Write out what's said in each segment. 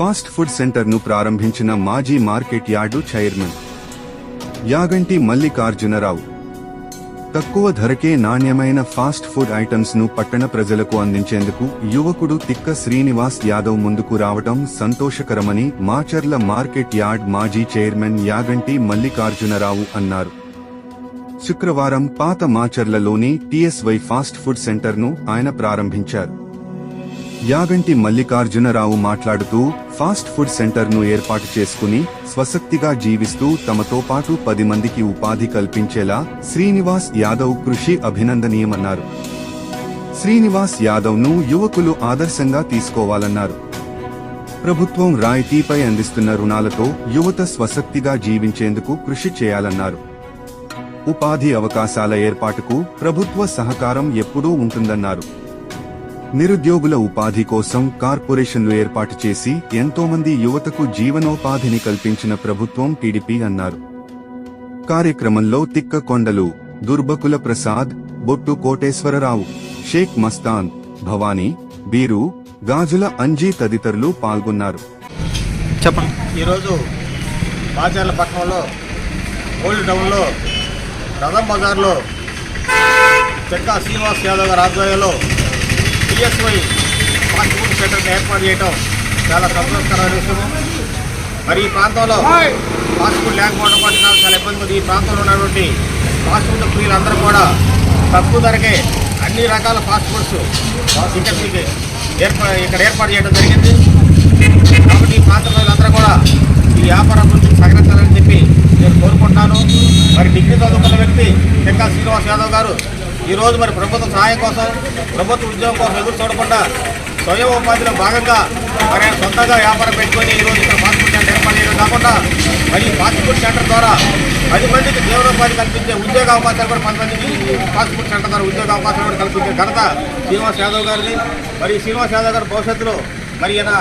Fast food సెంటర్ను ప్రారంభించిన మాజీ market yard chairman Yaganti Mallikarjunarao. తక్కువ ధరకే నాణ్యమైన ఫాస్ట్ ఫుడ్ ఐటమ్స్ను పట్టణ ప్రజలకు అందించేందుకు యువకుడు తిక్క శ్రీనివాస్ యాదవ్ ముందుకు రావటం సంతోషకరమని మాచర్ల మార్కెట్ యార్డ్ మాజీ చైర్మన్ యాగంటి మల్లికార్జునరావు అన్నారు. శుక్రవారం పాత మాచర్లలోని టీఎస్వై ఫాస్ట్ ఫుడ్ సెంటర్ను ఆయన ప్రారంభించారు. యాగంటి మల్లికార్జునరావు మాట్లాడుతూ ఫాస్ట్ ఫుడ్ సెంటర్ను ఏర్పాటు చేసుకుని స్వశక్తిగా జీవిస్తూ తమతో పాటు పది మందికి ఉపాధి కల్పించేలా శ్రీనివాస్ యాదవ్ కృషి అభినందనీయమన్నారు. శ్రీనివాస్ యాదవ్ను యువకులు ఆదర్శంగా తీసుకోవాలన్నారు. ప్రభుత్వం రాయితీపై అందిస్తున్న రుణాలతో యువత స్వశక్తిగా జీవించేందుకు కృషి చేయాలన్నారు. ఉపాధి అవకాశాల ఏర్పాటుకు ప్రభుత్వ సహకారం ఎప్పుడూ ఉంటుందన్నారు. నిరుద్యోగుల ఉపాధి కోసం కార్పొరేషన్లు ఏర్పాటు చేసి ఎంతోమంది యువతకు జీవనోపాధిని కల్పించిన ప్రభుత్వం టీడీపీ అన్నారు. కార్యక్రమంలో తిక్క కొండలు దుర్బకుల ప్రసాద్ బొట్టు కోటేశ్వరరావు షేక్ మస్తాన్ భవానీ బీరు గాజుల అంజీ తదితరులు పాల్గొన్నారు. చెప్పండి. ఈరోజు మాచర్ల పట్టణంలో ఓల్డ్ టౌన్లో రథం బజార్లో చెక్కా శ్రీనివాస్ యాదవ్ గారి ఆధ్వర్యంలో పిఎస్వై ఫాస్ట్ ఫుడ్ సెంటర్ని ఏర్పాటు చేయడం చాలా సంతోషకరమైన విషయము మరి ఈ ప్రాంతంలో ఫాస్ట్ ఫుడ్ లేకపోవడం వల్ల చాలా ఇబ్బంది ఉంది. ఈ ప్రాంతంలో ఉన్నటువంటి ఫాస్ట్ ఫుడ్ ప్రియులందరూ కూడా తక్కువ ధరకే అన్ని రకాల ఫాస్ట్ ఫుడ్స్ ఇక్కడ ఏర్పా ఇక్కడ ఏర్పాటు చేయడం జరిగింది. కాబట్టి ఈ ప్రాంత ప్రజలందరూ కూడా ఈ వ్యాపార అభివృద్ధికి సహకరించాలని చెప్పి నేను కోరుకుంటున్నాను మరి డిగ్రీ చదువుకున్న వ్యక్తి టెక్కా శ్రీనివాస్ యాదవ్ గారు ఈరోజు మరి ప్రభుత్వ సహాయం కోసం ప్రభుత్వ ఉద్యోగం కోసం ఎదురు చూడకుండా స్వయం ఉపాధిలో భాగంగా మరి ఆయన సొంతంగా వ్యాపారం పెట్టుకొని ఈ రోజు ఇక్కడ ఫాస్ట్ ఫుడ్ సెంటర్ ఏర్పాటు చేయడం కాకుండా మరి ఫాస్ట్ ఫుడ్ సెంటర్ ద్వారా పది మందికి జీవనోపాధి కల్పించే ఉద్యోగ అవకాశాలు కూడా పది మందికి ఫాస్ట్ ఫుడ్ సెంటర్ ద్వారా ఉద్యోగ అవకాశాలు కూడా కల్పించే ఘనత శ్రీనివాస్ యాదవ్ గారిది. మరి శ్రీనివాస్ యాదవ్ గారి భవిష్యత్తులో మరి ఈయన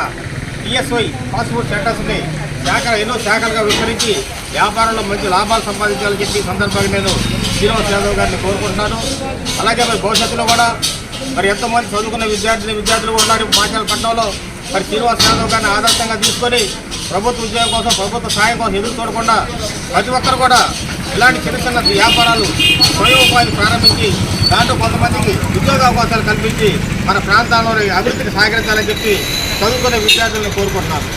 ఈఎస్ఐ ఫాస్ట్ ఫుడ్ సెంటర్స్ని శాఖ ఎన్నో శాఖలుగా విస్తరించి వ్యాపారంలో మంచి లాభాలు సంపాదించాలని చెప్పి సందర్భంగా నేను శ్రీనివాస్ యాదవ్ గారిని కోరుకుంటున్నాను. అలాగే మరి భవిష్యత్తులో కూడా మరి ఎంతోమంది చదువుకున్న విద్యార్థులు విద్యార్థులు కూడా ఉన్నారు. మాచల పట్టణంలో మరి శ్రీనివాస్ యాదవ్ గారిని ఆదర్శంగా తీసుకొని ప్రభుత్వ ఉద్యోగం కోసం ప్రభుత్వ సాయం కోసం ఎదురు చూడకుండా ప్రతి ఒక్కరు కూడా ఇలాంటి చిన్న చిన్న వ్యాపారాలు స్వయం ఉపాధి ప్రారంభించి దాంట్లో కొంతమందికి ఉద్యోగ అవకాశాలు కల్పించి మన ప్రాంతాల్లో అభివృద్ధికి సహకరించాలని చెప్పి చదువుకునే విద్యార్థులను కోరుకుంటున్నాను.